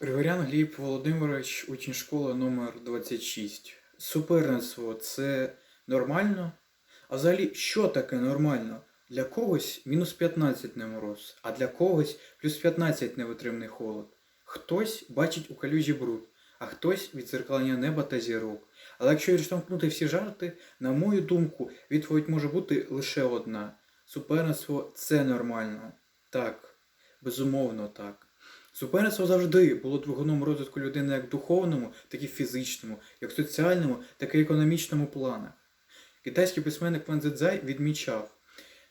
Григорян Гліб Володимирович, учень школи номер 26. Суперництво це нормально? А взагалі, що таке нормально? Для когось мінус 15 не мороз, а для когось плюс 15 невитримний холод. Хтось бачить у калюжі бруд, а хтось відзеркалення неба та зірок. Але якщо відштовхнути всі жарти, на мою думку, відповідь може бути лише одна: суперництво це нормально. Так, безумовно так. Суперництво завжди було двигуном розвитку людини як духовному, так і фізичному, як соціальному, так і економічному планах. Китайський письменник Ван Цзецай відмічав,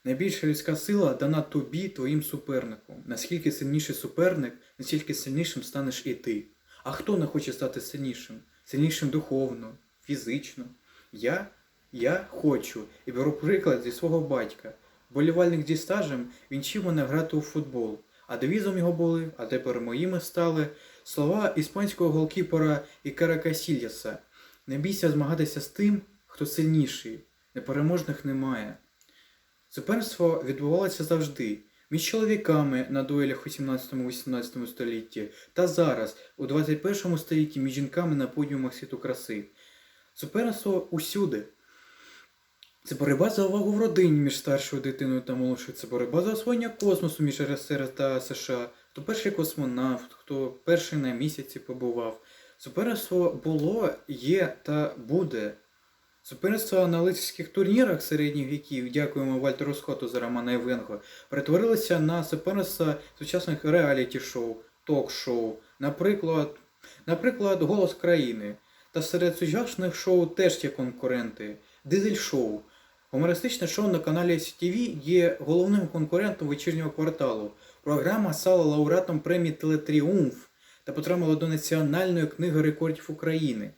найбільша людська сила дана тобі, твоїм супернику. Наскільки сильніший суперник, настільки сильнішим станеш і ти. А хто не хоче стати сильнішим? Сильнішим духовно, фізично. Я? Я хочу і беру приклад зі свого батька. Болівальник зі стажем він вчив мене грати у футбол. А девізом його були, а тепер моїми стали слова іспанського голкіпера Ікара Касільяса. Не бійся змагатися з тим, хто сильніший. Непереможних немає. Суперництво відбувалося завжди між чоловіками на дуелях у 17-18 столітті та зараз, у 21 столітті між жінками на подіумах світу краси. Суперництво усюди. Це боротьба за увагу в родині між старшою дитиною та молодшою. Це боротьба за освоєння космосу між РСР та США. Хто перший космонавт, хто перший на місяці побував. Суперництво було, є та буде. Суперництво на лицарських турнірах середніх віків, дякуємо Вальтеру Скотту за Романа Євенко, перетворилося на суперництво сучасних реаліті-шоу, ток-шоу, наприклад, наприклад, Голос країни. Та серед сучасних шоу теж є конкуренти. Дизель-шоу. Гумористичне шоу на каналі STV є головним конкурентом вечірнього кварталу. Програма стала лауреатом премії Телетріумф та потрапила до Національної книги рекордів України.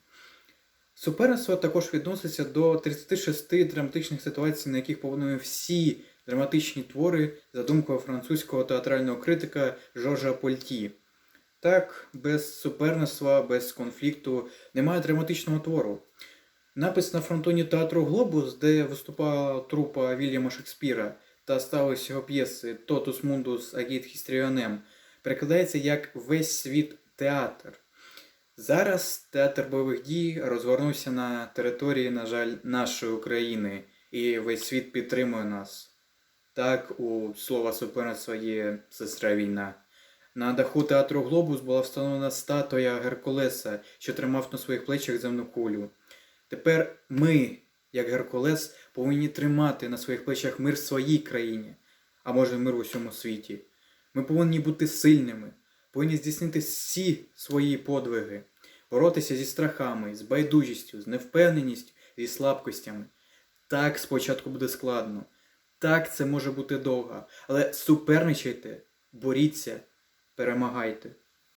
Суперництво також відноситься до 36 драматичних ситуацій, на яких повинні всі драматичні твори за думкою французького театрального критика Жоржа Польті. Так, без суперництва, без конфлікту немає драматичного твору. Напис на фронтоні театру Глобус, де виступала трупа Вільяма Шекспіра та ставилися його п'єси Тотус Мундус Агіт Хістріонем, перекладається як Весь світ театр. Зараз театр бойових дій розгорнувся на території, на жаль, нашої України, і весь світ підтримує нас. Так, у слова суперництва є сестра війна. На даху театру Глобус була встановлена статуя Геркулеса, що тримав на своїх плечах земну кулю. Тепер ми, як Геркулес, повинні тримати на своїх плечах мир в своїй країні, а може мир у всьому світі. Ми повинні бути сильними, повинні здійснити всі свої подвиги, боротися зі страхами, з байдужістю, з невпевненістю, зі слабкостями. Так спочатку буде складно, так це може бути довго, але суперничайте, боріться, перемагайте.